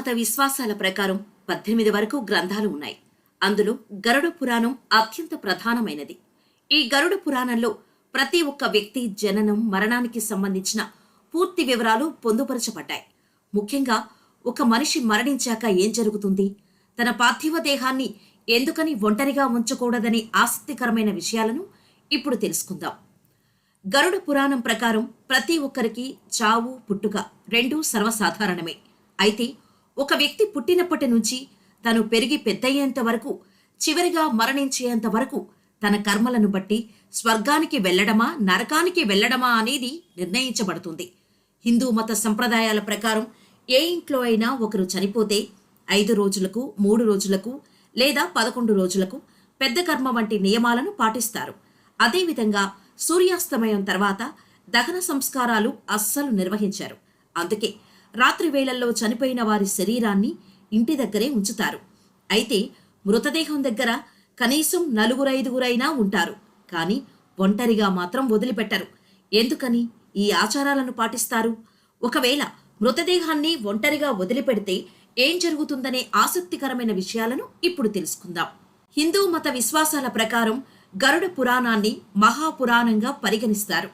మత విశ్వాసాల ప్రకారం పద్దెనిమిది వరకు గ్రంథాలు ఉన్నాయి. అందులో గరుడ పురాణం అత్యంత ప్రధానమైనది. ఈ గరుడ పురాణంలో ప్రతి ఒక్క వ్యక్తి జననం మరణానికి సంబంధించిన పూర్తి వివరాలు పొందుపరచబడ్డాయి. ముఖ్యంగా ఒక మనిషి మరణించాక ఏం జరుగుతుంది? తన పార్థివ దేహాన్ని ఎందుకని ఒంటరిగా ఉంచకూడదనే ఆసక్తికరమైన విషయాలను ఇప్పుడు తెలుసుకుందాం. గరుడ పురాణం ప్రకారం ప్రతి ఒక్కరికి చావు పుట్టుక రెండూ సర్వసాధారణమే. అయితే ఒక వ్యక్తి పుట్టినప్పటి నుంచి తను పెరిగి పెద్దయ్యేంత వరకు చివరిగా మరణించేంత వరకు తన కర్మలను బట్టి స్వర్గానికి వెళ్ళడమా నరకానికి వెళ్ళడమా అనేది నిర్ణయించబడుతుంది. హిందూ మత సంప్రదాయాల ప్రకారం ఏ ఇంట్లో అయినా ఒకరు చనిపోతే ఐదు రోజులకు మూడు రోజులకు లేదా పదకొండు రోజులకు పెద్ద కర్మ వంటి నియమాలను పాటిస్తారు. అదేవిధంగా సూర్యాస్తమయం తర్వాత దహన సంస్కారాలు అస్సలు నిర్వహించారు. అందుకే రాత్రి వేళల్లో చనిపోయిన వారి శరీరాన్ని ఇంటి దగ్గరే ఉంచుతారు. అయితే మృతదేహం దగ్గర కనీసం నలుగురైదుగురైనా ఉంటారు. కానీ ఒంటరిగా మాత్రం వదిలిపెట్టరు. ఎందుకని ఈ ఆచారాలను పాటిస్తారు? ఒకవేళ మృతదేహాన్ని ఒంటరిగా వదిలిపెడితే ఏం జరుగుతుందనే ఆసక్తికరమైన విషయాలను ఇప్పుడు తెలుసుకుందాం. హిందూ మత విశ్వాసాల ప్రకారం గరుడ పురాణాన్ని మహాపురాణంగా పరిగణిస్తారు.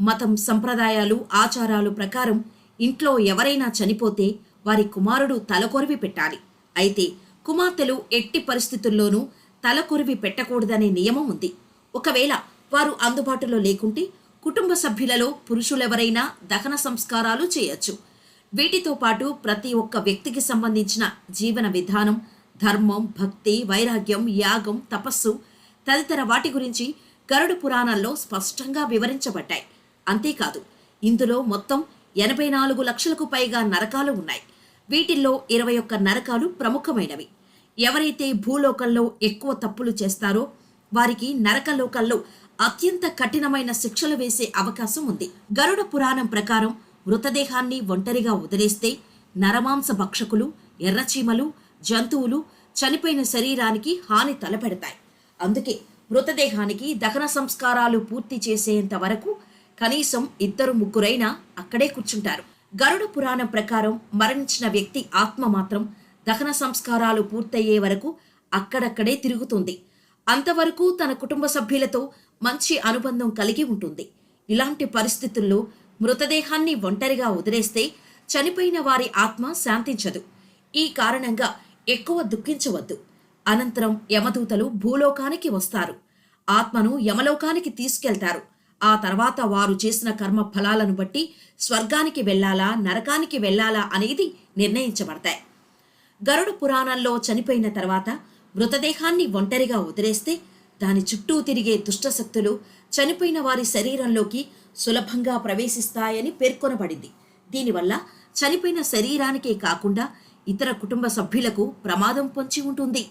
మతం సంప్రదాయాలు ఆచారాలు ప్రకారం ఇంట్లో ఎవరైనా చనిపోతే వారి కుమారుడు తలకొరివి పెట్టాలి. అయితే కుమార్తెలు ఎట్టి పరిస్థితుల్లోనూ తలకొరివి పెట్టకూడదనే నియమం ఉంది. ఒకవేళ వారు అందుబాటులో లేకుంటే కుటుంబ సభ్యులలో పురుషులెవరైనా దహన సంస్కారాలు చేయొచ్చు. వీటితో పాటు ప్రతి ఒక్క వ్యక్తికి సంబంధించిన జీవన విధానం ధర్మం భక్తి వైరాగ్యం యాగం తపస్సు తదితర వాటి గురించి గరుడు పురాణాల్లో స్పష్టంగా వివరించబడ్డాయి. అంతేకాదు ఇందులో మొత్తం ఎనభై నాలుగు లక్షలకు పైగా నరకాలు ఉన్నాయి. వీటిల్లో ఇరవై ఒక్క నరకాలు ప్రముఖమైనవి. ఎవరైతే భూలోకంలో ఎక్కువ తప్పులు చేస్తారో వారికి నరకలోకంలో అత్యంత కఠినమైన శిక్షలు వేసే అవకాశం ఉంది. గరుడ పురాణం ప్రకారం మృతదేహాన్ని ఒంటరిగా వదిలేస్తే నరమాంస భక్షకులు ఎర్రచీమలు జంతువులు చనిపోయిన శరీరానికి హాని తలపెడతాయి. అందుకే మృతదేహానికి దహన సంస్కారాలు పూర్తి చేసేంత వరకు కనీసం ఇద్దరు ముగ్గురైనా అక్కడే కూర్చుంటారు. గరుడ పురాణం ప్రకారం మరణించిన వ్యక్తి ఆత్మ మాత్రం దహన సంస్కారాలు పూర్తయ్యే వరకు అక్కడక్కడే తిరుగుతుంది. అంతవరకు తన కుటుంబ సభ్యులతో మంచి అనుబంధం కలిగి ఉంటుంది. ఇలాంటి పరిస్థితుల్లో మృతదేహాన్ని ఒంటరిగా వదిలేస్తే చనిపోయిన వారి ఆత్మ శాంతించదు. ఈ కారణంగా ఎక్కువ దుఃఖించవద్దు. అనంతరం యమదూతలు భూలోకానికి వస్తారు. ఆత్మను యమలోకానికి తీసుకెళ్తారు. ఆ తర్వాత వారు చేసిన కర్మ ఫలాలను బట్టి స్వర్గానికి వెళ్ళాలా నరకానికి వెళ్ళాలా అనేది నిర్ణయించబడతాయి. గరుడ పురాణంలో చనిపోయిన తర్వాత మృతదేహాన్ని ఒంటరిగా వదిలేస్తే దాని చుట్టూ తిరిగే దుష్టశక్తులు చనిపోయిన వారి శరీరంలోకి సులభంగా ప్రవేశిస్తాయని పేర్కొనబడింది. దీనివల్ల చనిపోయిన శరీరానికే కాకుండా ఇతర కుటుంబ సభ్యులకు ప్రమాదం పొంచి ఉంటుంది.